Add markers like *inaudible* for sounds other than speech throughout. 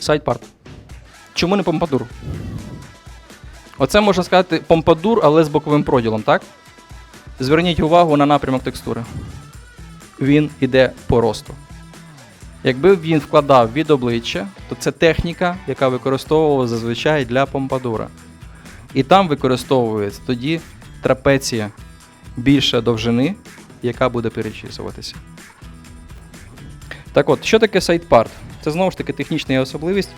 Сайдпарт. Чому не помпадур? Оце можна сказати помпадур, але з боковим проділом, так? Зверніть увагу на напрямок текстури. Він іде по росту. Якби він вкладав від обличчя, то це техніка, яка використовувалася зазвичай для помпадура. І там використовується тоді трапеція більше довжини, яка буде перечісуватися. Так от, що таке сайдпарт? Це знову ж таки технічна особливість.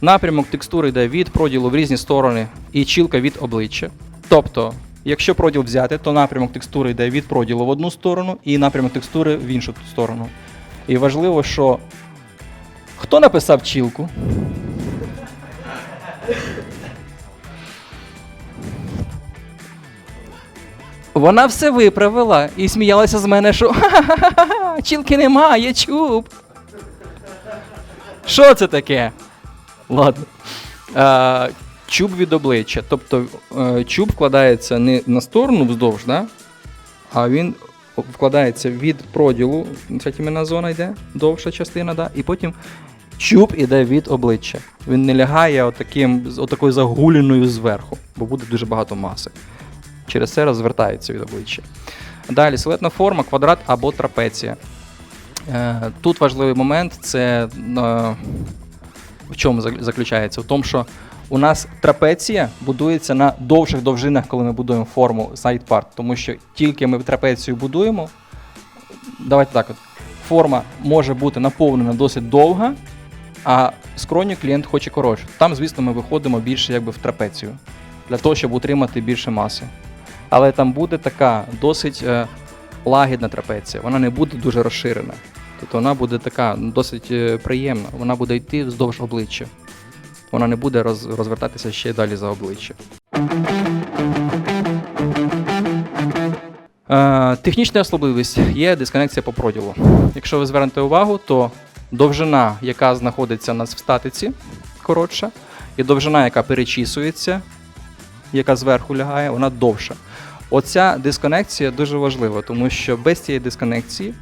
Напрямок текстури йде від проділу в різні сторони і чілка від обличчя. Тобто, якщо проділ взяти, то напрямок текстури йде від проділу в одну сторону і напрямок текстури в іншу сторону. І важливо, що хто написав чілку? Вона все виправила і сміялася з мене, що «Ха-ха-ха, чілки немає, чуб. Що це таке? Ладно. А, чуб від обличчя. Тобто е, чуб вкладається не на сторону вздовж, да? а він вкладається від проділу, ця зона йде, довша частина, да? і потім чуб іде від обличчя. Він не лягає отаким, отакою загуляною зверху, бо буде дуже багато маси. Через це розвертається від обличчя. Далі силуетна форма, квадрат або трапеція. Е, Тут важливий момент це е, в чому заключається? В тому, що у нас трапеція будується на довших довжинах, коли ми будуємо форму сайдпарт. Тому що тільки ми трапецію будуємо, давайте так от, форма може бути наповнена досить довга, а скроню клієнт хоче коротше. Там, звісно, ми виходимо більше якби в трапецію для того, щоб утримати більше маси. Але там буде така досить е, лагідна трапеція, вона не буде дуже розширена. Тобто вона буде така досить е, приємна, вона буде йти вздовж обличчя. Вона не буде роз, розвертатися ще далі за обличчя. Е, технічна особливість є дисконекція по проділу. Якщо ви звернете увагу, то довжина, яка знаходиться у нас в статиці, коротша, і довжина, яка перечісується, яка зверху лягає, вона довша. Оця дисконекція дуже важлива, тому що без цієї дисконекції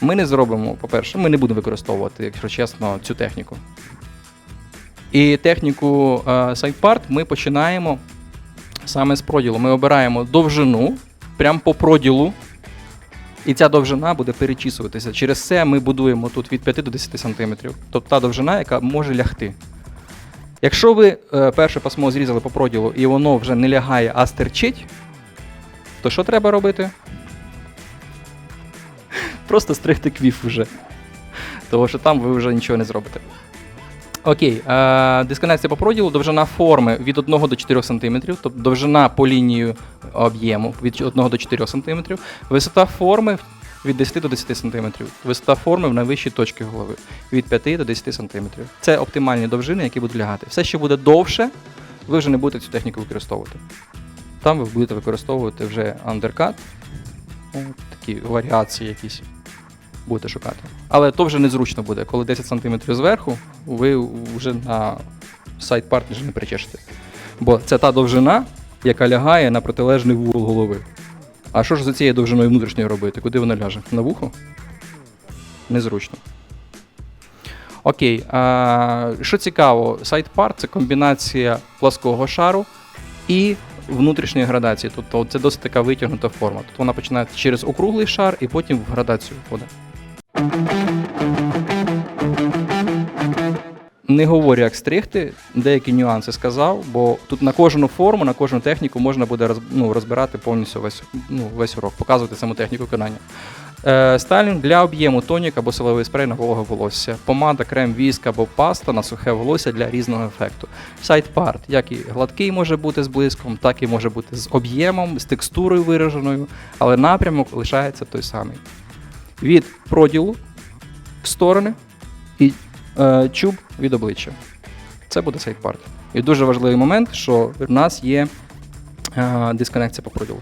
ми не зробимо, по-перше, ми не будемо використовувати, якщо чесно, цю техніку. І техніку е, SidePart ми починаємо саме з проділу. Ми обираємо довжину прямо по проділу, і ця довжина буде перечісуватися. Через це ми будуємо тут від 5 до 10 см. Тобто та довжина, яка може лягти. Якщо ви е, перше пасмо зрізали по проділу і воно вже не лягає, а стерчить, то що треба робити? *laughs* Просто стригти квіф вже. Тому що там ви вже нічого не зробите. Окей, е, дисконекція по проділу, довжина форми від 1 до 4 см, тобто довжина по лінію об'єму від 1 до 4 см, висота форми від 10 до 10 см, висота форми в найвищій точці голови від 5 до 10 см. Це оптимальні довжини, які будуть лягати. Все, що буде довше, ви вже не будете цю техніку використовувати. Там ви будете використовувати вже андеркат, такі варіації якісь будете шукати. Але то вже незручно буде, коли 10 см зверху, ви вже на сайт партнер не причешете. Бо це та довжина, яка лягає на протилежний вугол голови. А що ж за цією довжиною внутрішньою робити? Куди вона ляже? На вухо? Незручно. Окей. А, що цікаво, сайт-пар це комбінація плаского шару і внутрішньої градації. Тобто це досить така витягнута форма. Тобто вона починає через округлий шар і потім в градацію входить. Не говорю, як стригти, деякі нюанси сказав, бо тут на кожну форму, на кожну техніку можна буде роз, ну, розбирати повністю весь, ну, весь урок, показувати саму техніку виконання. Е, стайлінг для об'єму тонік або силовий спрей на вологе волосся. Помада, крем, віск або паста на сухе волосся для різного ефекту. Сайт-парт, як і гладкий може бути з блиском, так і може бути з об'ємом, з текстурою вираженою, але напрямок лишається той самий. Від проділу в сторони і е, чуб від обличчя. Це буде сайт-парт. І дуже важливий момент, що в нас є е, дисконекція по проділу.